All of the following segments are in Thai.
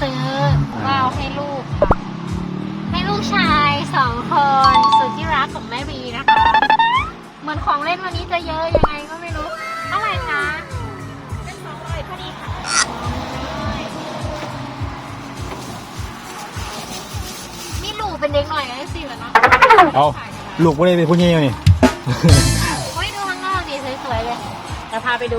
ซื้อว่าวให้ลูกค่ะให้ลูกชายสองคนสุดที่รักของแม่บีนะคะ เหมือนของเล่นวันนี้จะเยอะยังไงก็ไม่รู้เท่าไหร่คะเป็นสองร้อยพอดีค่ะมีหลูเป็นเด็กหน่อยไอ้สิเหรอเนาะเอาลูกไม่ได้เป็นผู้ใหญ่นี่ โอ้ยดูข้างนอกดีสวยๆเลยจะพาไปดู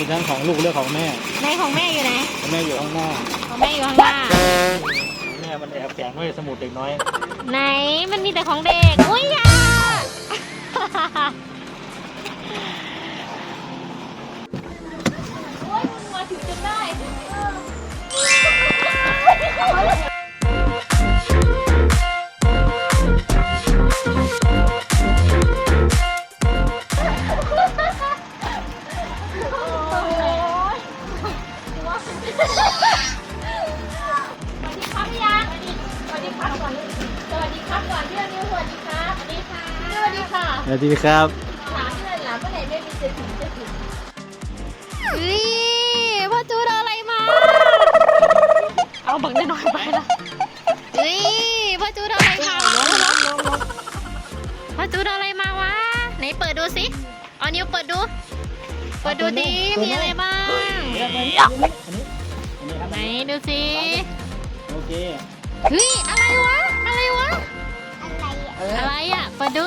มีทั้งของลูกเลือกของแม่ในของแม่อยู่ไหนแม่อยู่ข้างหน้าของแม่อยู่ข้างหน้าแม่มันแอบแฝงไว้สมุดเด็กน้อยไหนมันมีแต่ของเด็กอุ้ยอยาโอ้ยมึงมาถึงจนได้ส วัสดีครับถามพี่เลยหลานเมื่อไหร่แม่มีจะถึงจะถึงนี่พ่อจูดเอาอะไรมา เอาบังได้น้อยไปละนี่พ่อจูดเอาอะไรมาพ่อจูดเอาอะไรมาวะ ไหนเปิดดูสิเอานิ้วเปิดดู เปิดดูดิ มีอะไรบ้างอันนี้อันนี้ครับไหนดูสิ โอเคเฮ้ยอะไรวะ อะไรวะ อะไรอะเปิดดู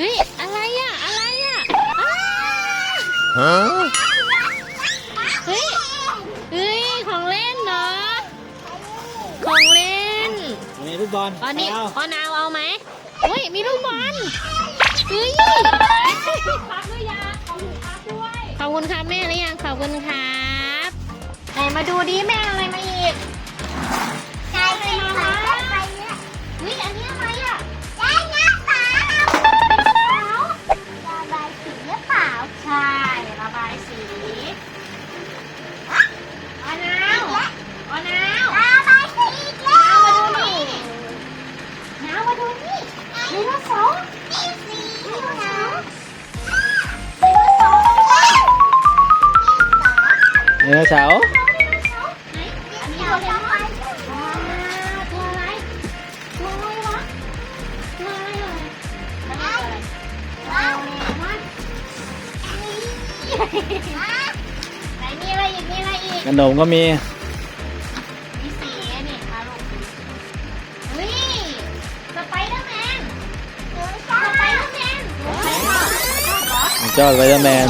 เฮ้ย อะไรอะ อะไรอะอ้าเฮ้ย เฮ้ย ของเล่นเหรอของเล่นอันนี้ลูกบอลอันนี้เอาออนาวเอาไหมเฮ้ย มีลูกบอลเฮ้ยครับด้วยยาขอบคุณครับด้วยขอบคุณครับแม่หรือยังขอบคุณครับไหนมาดูดิแม่เอาอะไรมาอีกใช่ไปไปไปเนี่ยเฮ้ยอันนี้อะไร ใช่ระบายสีออนาวออนาวระบายสีอีกแล้นาวมาดูนี่นาวมาดูนี่ไดโนเสาร์นี่สีนี่นะไดโนเสาร์ไดโนเสาร์ ไหนมีอะไรอีกมีอะไรอีกขนมก็มีมีสีนี่มาลูกเฮ้ยสไปเดอร์แมนสไปเดอร์แมนโอ้ยชอบเหรอ เจ้าสไปเดอร์แมน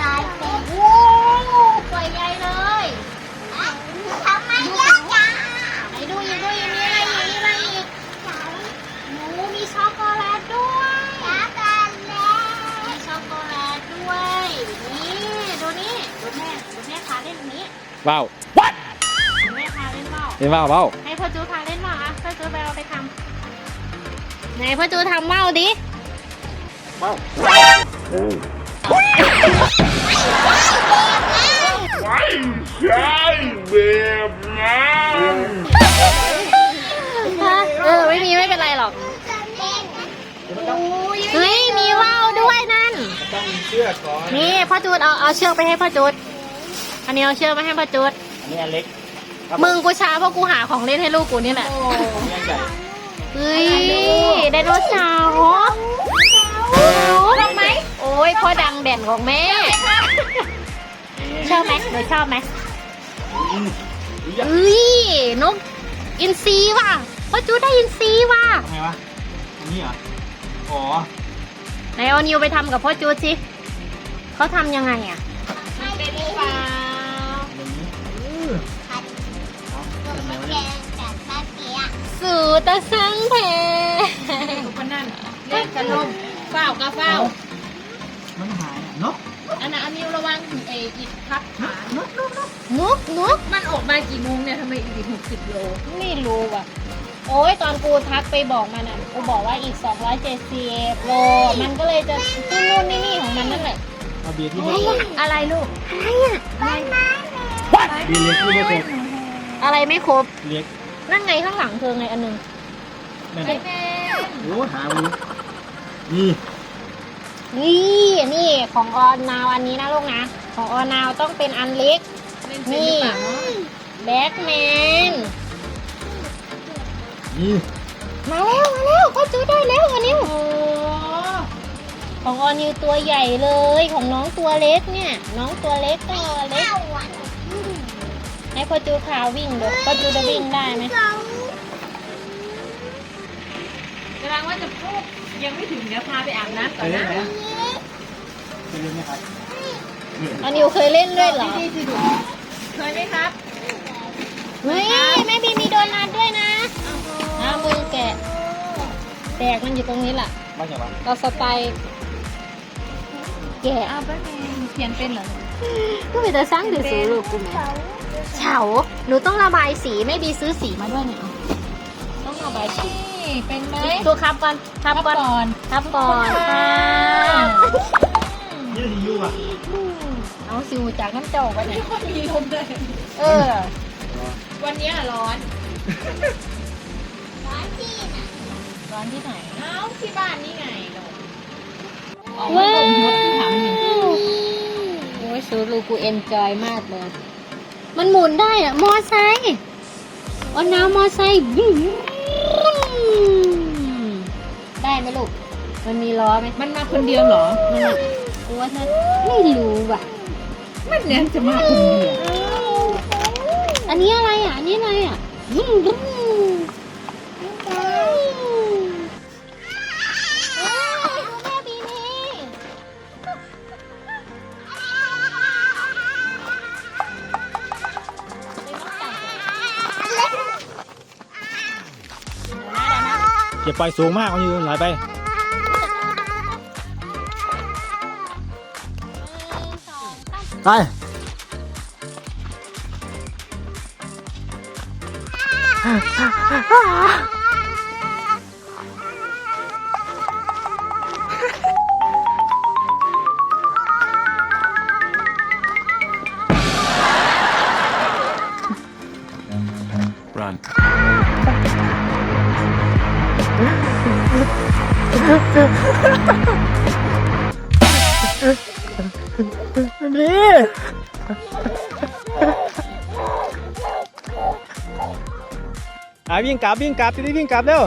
บายสีโอ้สวยใหญ่เลยทำไมเยอะจังไหนดูอีกดูอีกมีอะไรอีกมีอะไรอีกหนูมีช็อกโกแลตด้วยระบายแล้วมีช็อกโกแลตด้วยนี่ดูนี่ดูแม่ดูแม่พาเล่นอันนี้ว้าวดูแม่พาเล่นเปล่าเป็นว้าวเปล่าให้พ่อจูพาเล่นเปล่าอะพ่อจูไปเอาไปทำไหนพ่อจูทำว่าวดิว้า วเออไม่มีไม่เป็นไรหรอกเฮ้ยมีว่าวด้วยนั่นต้องมีเชือกก่อนนี่พ่อจูดเอาเอาเชือกไปให้พ่อจูดอันนี้เอาเชือกไปให้พ่อจูดอันนี้อันเล็กมึงกูช้าเพราะกูหาของเล่นให้ลูกกูนี่แหละอันนี้อันใหญ่เฮ้ยไดโนเสาร์ โอ้ยพ่อดังเด่นของแม่ ชอบไหมหนูชอบไหมอุ้ยนกอินซีว่ะพ่อจูได้อินซีว่ะทำไมวะนี่เหรอ อ๋อ ไหนเอานิวไปทำกับพ่อจูสิเขาทำยังไงอะเนปลาสูตรสังเพก็นั่นเล่นกระนมเฝ้ากระเฝ้า มันหายอะนกอันนั้นอันนี้ระวังเออิดพับขานกนกนกนกนกมันออกมากี่โมงเนี่ยทำไมอีกหกสิบโลไม่รู้ว่ะ โอ้ยตอนกูทักไปบอกมันอะกูบอกว่าอีก270โลมันก็เลยจะนู่นนู่นนี่นี่ของมันนั่นแหละเอาเบียร์ที่อะไรไม่อะอะไรลูก เบียร์เล็กที่ไม่ครบอะไรไม่ครบ เล็กนั่นไงข้างหลังเธอไงอันหนึง นั่นไอแม่ โอ้หาดูนี่ นี่นี่ของออนนาวอันนี้นะลูกนะ ของออนนาวต้องเป็นอันเล็กเล่นเป็นหรือเปล่าเนาะแบ็กแมนนี่มาแล้วมาแล้วก็จูได้แล้วอันนี้โอ้ของออนิวตัวใหญ่เลยของน้องตัวเล็กเนี่ย น้องตัวเล็กตัวเล็กให้พ่อจูพาวิ่งดูพ่อจูจะวิ่งได้ไหม แสดงว่าจะพูดยังไม่ถึงเดี๋ยวพาไปอาบน้ำเคก่อยนเล่นนะไหมเคยเล่นไหมครับนี่ออนิวเคยเล่นด้วยเหรอดีๆสิลูกเคยไหมครับเฮ้ยแม่บีมีโดนัทด้วยนะเอามือแกะ แตกมันอยู่ตรงนี้แหละบ้านอย่างไรเราสไตล์แกะเอาไปเขียนเป็นเหรอก็เป็นแต่สร้างถือสูลูกกูแม่เฉาหนูต้องระบายสีไม่บีซื้อสีมาด้วยเนี่ยเอาต้องระบายสีนี่ เป็นไหมตัวครับก่อนครับก่อนก่อนครับก่อนค่ะนี่ดีอยู่อะเอาสิวจากน้ำเจ้าไปไหนคนมีลมเลยเออ วันนี้อะร้อนร้อนที่ไหนเอ้าที่บ้านนี่ไงเราออกว้ามาบนรถที่ถามหนึ่งโอ้ยสูรูกูเอนจอยมากเลย มันหมุนได้อะมอไซค์วันน้ำมอไซค์บึ้ม ได้ไหมลูก มันมีล้อไหมมันมาคนเดียวเหรอ มันอะกูว่าถ้าไม่รู้ว่ะ มันเนี่ยจะมาคนเดียว อันนี้อะไรอะ อันนี้อะไรอะ ไปสูงมากมันอยู่ไหลไปไป Run. นี่อะวิ่งกลับวิ่งกลับจะได้วิ่งกลับเร็ว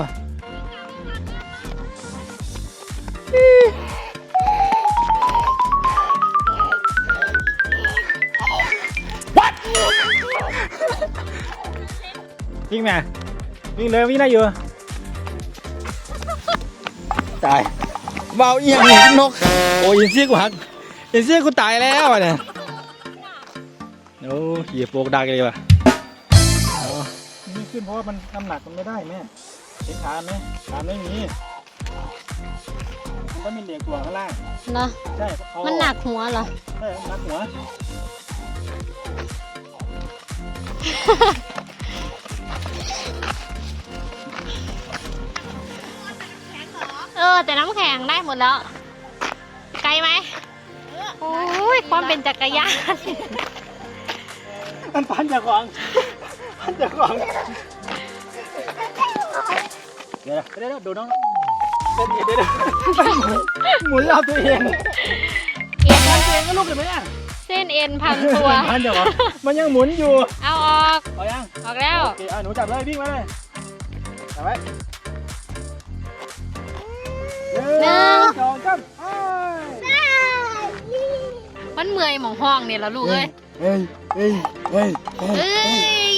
วิ่งมาวิ่งเลยวิ่งได้อยู่ ตายเบาเอียงนี่นกโอ้ยยินเสียกูหักยินเสียกูตายแล้วอะเนี่ยโอ้เหยียบโปกดักเลยว่ะนี่ขึ้นเพราะว่ามันน้ำหนักมันไม่ได้แม่เห็นขาไหมขาไม่มีมันก็มีเหล็กกว่าข้างล่างเนาะใช่เอามันหนักหัวเหรอใช่หนักหัว ออแต่น้ำแข็งได้หมดแล้ว ไกลไหมโอ้ยความเป็นจักรยานมันพันจากของพันจากของเดี๋ยวนะเดี๋ยวนะดูน้องเดี๋ยวเดี๋ยวเดี๋ยวหมุนรอบตัวเองเอ็นพันตัวเองก็ลุกเลยไหมเนี่ยเส้นเอ็นพันตัวพันจากของมันยังหมุนอยู่ เอาออก เอายัง ออกแล้วโอเคอะหนูจับเลยวิ่งมาเลยจับไว้ หนึ่งสองสามไปมันเมื่อยหมองห้องเนี่ยแล้วลูกเอ้ยเฮ้ยเฮ้ยเฮ้ยเฮ้ยเอ้ย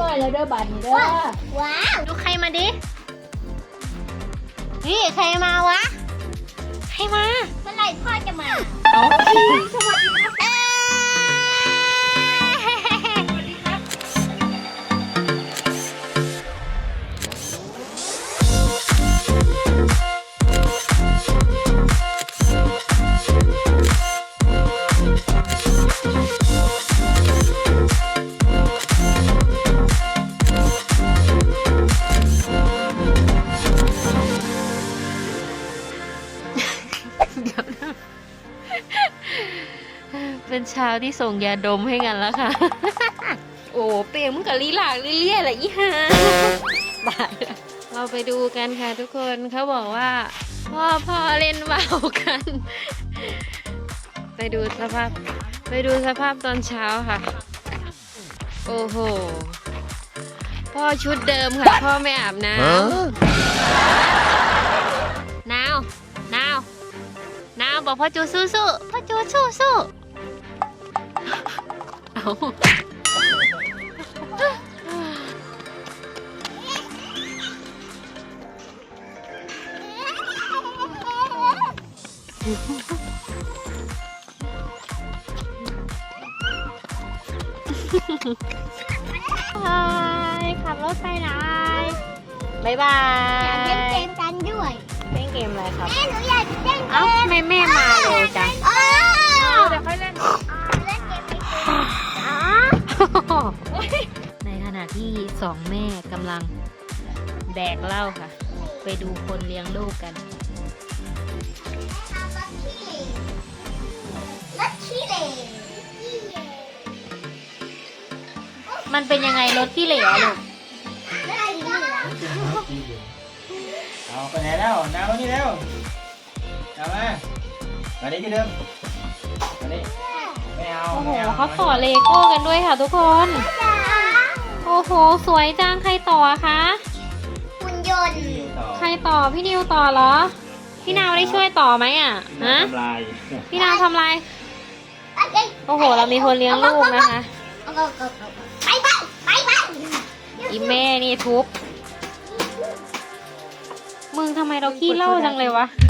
เย้อยแล้วเด้อบัตรนี้เด้อว้าวดูใครมาดินี่ใครมาวะ ใครมาเมื่อไหร่พ่อจะมา เอาเป็นเช้าที่ส่งยาดมให้กันแล้วค่ะ โอ้เปรมมึงกับลีลากลีเลี่ยแหละอีห่าตายแล้วเราไปดูกันค่ะทุกคนเขาบอกว่า พ่อพ่อเล่นว่าวกัน ไปดูสภาพ ไปดูสภาพตอนเช้าค่ะ โอ้โห พ่อชุดเดิมค่ะ พ่อไม่อาบน้ำนาว นาว นาวบอกพ่อจูสู้สู้ๆพ่อจูสู้สู้ๆ เอาบายขับรถไปไหนบายบาอยากเล่นเกยมกันด้วยเล่นเกมอะไรครับ แม่หนูอยากเล่นเกเอ้ามทำไมแม่มาเร็วจังอ้าวเดี๋ย สองแม่กำลังแดกเหล้าค่ะ ไปดูคนเลี้ยงลูกกันรถขี้เหร่มันเป็นยังไงรถที่เหลวลูกรถสีเหลืองเอาไปไหนแล้วน้ำมานี่แล้วเอามามานี่ที่เดิมมานี่ไม่เอาโอ้โหไม่เขาต่อเลโก้กันด้วยค่ะทุกคน โอ้โห สวยจัง ใครต่อคะ หุ่นยนต์ต่อใครต่อ พี่นิวต่อเหรอ พี่นาวได้ช่วยต่อไหมอะฮะทำลายพี่นาวทำอะไรเอ้ยโอ้โห เรามีคนเลี้ยงลูกนะคะเอาเอาเอาเอาไปไปไปไปอีแม่นี่ทุบมึงทำไมเราขี้เหล่าจังเลยวะเปิดก็ได้